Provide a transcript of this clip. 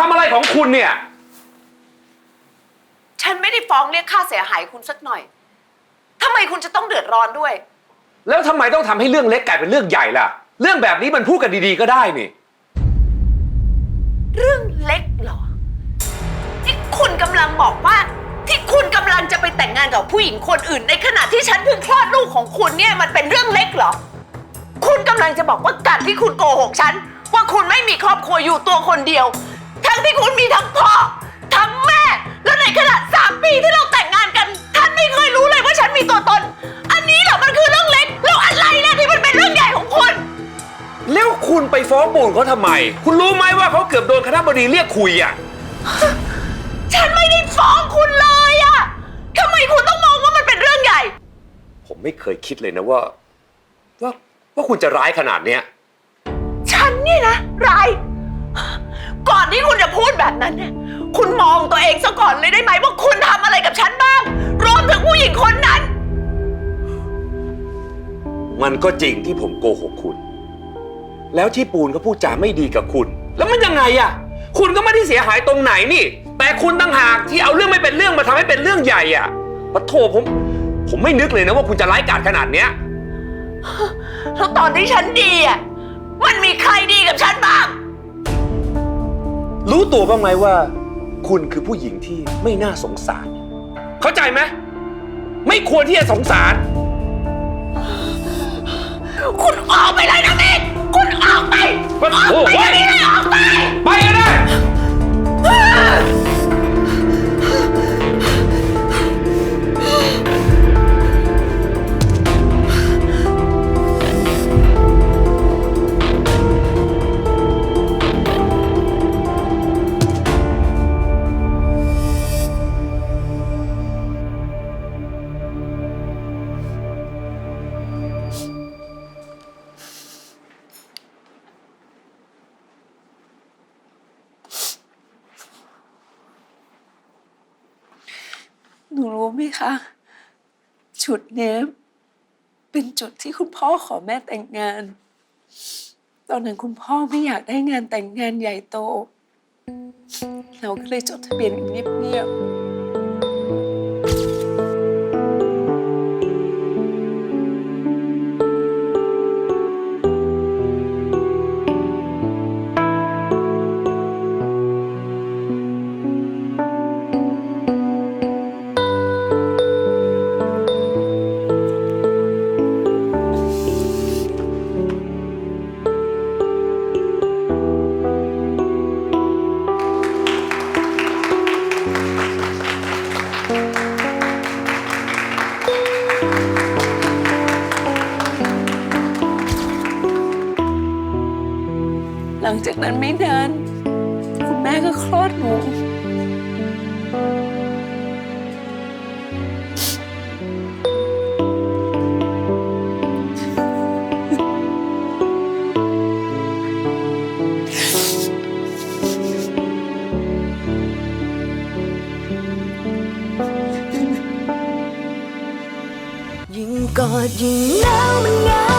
ทำอะไรของคุณเนี่ย ฉันไม่ได้ฟ้องเรียกค่าเสียหายคุณสักหน่อยทำไมคุณจะต้องเดือดร้อนด้วย แล้วทำไมต้องทำให้เรื่องเล็กกลายเป็นเรื่องใหญ่ล่ะ เรื่องแบบนี้มันพูดกันดีๆก็ได้นี่ เรื่องเล็กเหรอ ที่คุณกำลังบอกว่า ที่คุณกำลังจะไปแต่งงานกับผู้หญิงคนอื่น ในขณะที่ฉันเพิ่งคลอดลูกของคุณเนี่ยมันเป็นเรื่องเล็กเหรอ คุณกำลังจะบอกว่าการที่คุณโกหกฉัน ว่าคุณไม่มีครอบครัวอยู่ตัวคนเดียว ทั้งที่คุณมีทั้งพ่อ ทั้งแม่ แล้วในขณะสามปีที่เราแต่งงานกัน ท่านไม่เคยรู้เลยว่าฉันมีตัวตน อันนี้เหรอมันคือเรื่องเล็ก แล้วอะไรนะที่มันเป็นเรื่องใหญ่ของคุณ แล้วคุณไปฟ้องปูนเขาทำไม คุณรู้ไหมว่าเขาเกือบโดนคณะบดีเรียกคุยอะ ฉันไม่ได้ฟ้องคุณเลยอะทำไมคุณต้องมองว่ามันเป็นเรื่องใหญ่ ผมไม่เคยคิดเลยนะว่า ว่าว่าคุณจะร้ายขนาดเนี้ย ฉันเนี่ยนะราย ก่อนที่คุณจะพูดแบบนั้นเนี่ยคุณมองตัวเองซะก่อนเลยได้ไหมว่าคุณทำอะไรกับฉันบ้าง รวมถึงผู้หญิงคนนั้น มันก็จริงที่ผมโกหกคุณ แล้วที่ปูนเขาพูดจาไม่ดีกับคุณ แล้วมันยังไงอะคุณก็ไม่ได้เสียหายตรงไหนนี่ แต่คุณตั้งหากที่เอาเรื่องไม่เป็นเรื่องมาทำให้เป็นเรื่องใหญ่อะปะโถผม ผมไม่นึกเลยนะว่าคุณจะร้ายกาจขนาดเนี้ย แล้วตอนที่ฉันดีอะมันมีใครดีกับฉันบ้าง รู้ตัวบ้างไหมว่า คุณคือผู้หญิงที่ไม่น่าสงสาร เข้าใจไหม ไม่ควรที่จะสงสาร คุณออกไปเลยนะมิก หนูรู้ไหมคะ จุดเนี้ยเป็นจุดที่คุณพ่อขอแม่แต่งงาน ตอนนั้นคุณพ่อไม่อยากได้งานแต่งงานใหญ่โต เราก็เลยจดทะเบียนกันเงียบๆ ลังจากนั้นไม่นานคุณแม่ก็คลอดหนูยิ่งกอดยิ่งหนาวมันเหงา